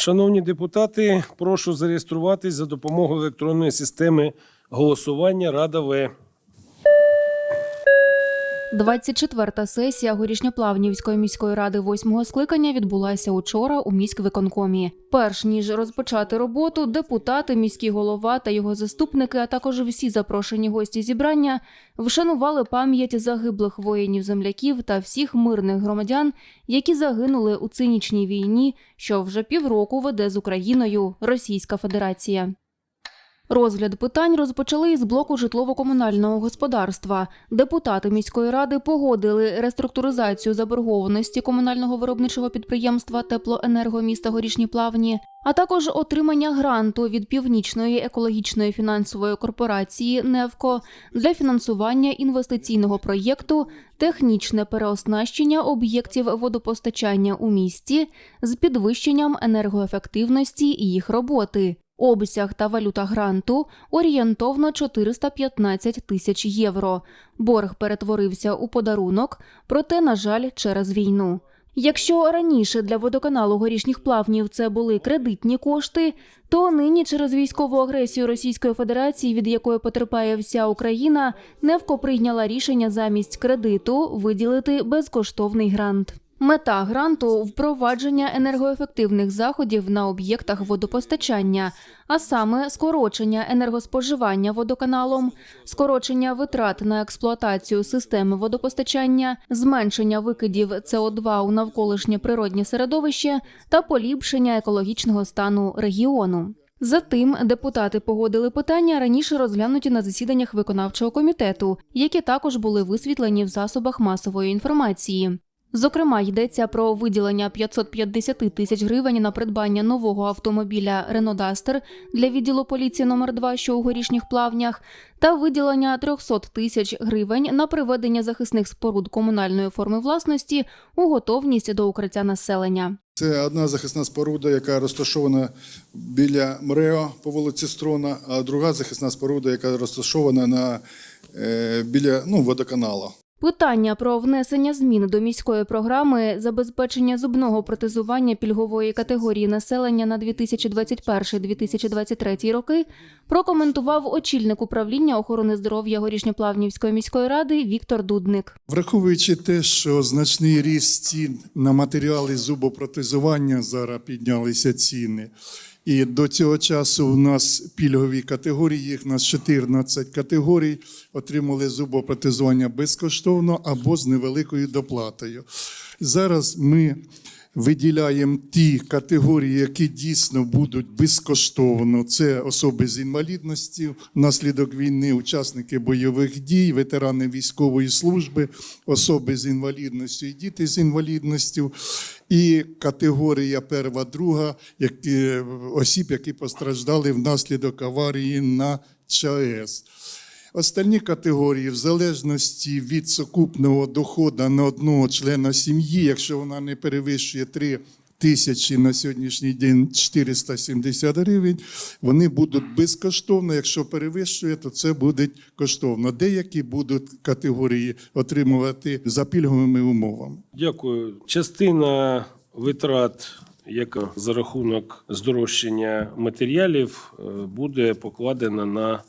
Шановні депутати, прошу зареєструватись за допомогою електронної системи голосування Рада В. 24-та сесія Горішньоплавнівської міської ради восьмого скликання відбулася учора у міськвиконкомі. Перш ніж розпочати роботу, депутати, міський голова та його заступники, а також всі запрошені гості зібрання вшанували пам'ять загиблих воїнів-земляків та всіх мирних громадян, які загинули у цинічній війні, що вже півроку веде з Україною Російська Федерація. Розгляд питань розпочали із блоку житлово-комунального господарства. Депутати міської ради погодили реструктуризацію заборгованості комунального виробничого підприємства Теплоенерго міста Горішні Плавні, а також отримання гранту від Північної екологічної фінансової корпорації НЕВКО для фінансування інвестиційного проєкту технічне переоснащення об'єктів водопостачання у місті з підвищенням енергоефективності їх роботи. Обсяг та валюта гранту орієнтовно 415 тисяч євро. Борг перетворився у подарунок, проте, на жаль, через війну. Якщо раніше для водоканалу горішніх плавнів це були кредитні кошти, то нині через військову агресію Російської Федерації, від якої потерпає вся Україна, Невко прийняла рішення замість кредиту виділити безкоштовний грант. Мета гранту впровадження енергоефективних заходів на об'єктах водопостачання, а саме скорочення енергоспоживання водоканалом, скорочення витрат на експлуатацію системи водопостачання, зменшення викидів СО2 у навколишнє природнє середовище та поліпшення екологічного стану регіону. Затим депутати погодили питання раніше розглянуті на засіданнях виконавчого комітету, які також були висвітлені в засобах масової інформації. Зокрема, йдеться про виділення 550 тисяч гривень на придбання нового автомобіля Renault Duster для відділу поліції номер 2 що у горішніх плавнях, та виділення 300 тисяч гривень на приведення захисних споруд комунальної форми власності у готовність до укриття населення. Це одна захисна споруда, яка розташована біля МРЕО по вулиці Строна, а друга захисна споруда, яка розташована на, е, біля ну, водоканалу. Питання про внесення змін до міської програми забезпечення зубного протезування пільгової категорії населення на 2021-2023 роки прокоментував очільник управління охорони здоров'я Горішньоплавнівської міської ради Віктор Дудник. Враховуючи те, що значний ріст цін на матеріали зубопротезування зараз піднялися ціни. І до цього часу у нас пільгові категорії, їх нас 14 категорій, отримали зубопротезування безкоштовно або з невеликою доплатою. Зараз ми виділяємо ті категорії, які дійсно будуть безкоштовно. Це особи з інвалідністю внаслідок війни, учасники бойових дій, ветерани військової служби, особи з інвалідністю і діти з інвалідністю. І категорія перша, друга, які, осіб, які постраждали внаслідок аварії на ЧАЕС. Остальні категорії, в залежності від сукупного доходу на одного члена сім'ї, якщо вона не перевищує 3 тисячі на сьогоднішній день 470 гривень, вони будуть безкоштовно. Якщо перевищує, то це буде коштовно. Деякі будуть категорії отримувати за пільговими умовами. Дякую. Частина витрат, яка за рахунок здорожчання матеріалів, е, буде покладена на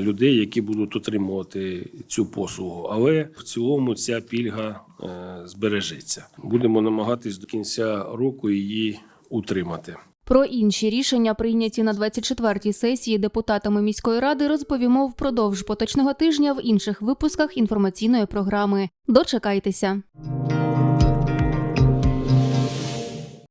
людей, які будуть отримувати цю послугу. Але в цілому ця пільга е, збережеться. Будемо намагатись до кінця року її утримати. Про інші рішення, прийняті на 24-й сесії депутатами міської ради, розповімо впродовж поточного тижня в інших випусках інформаційної програми. Дочекайтеся.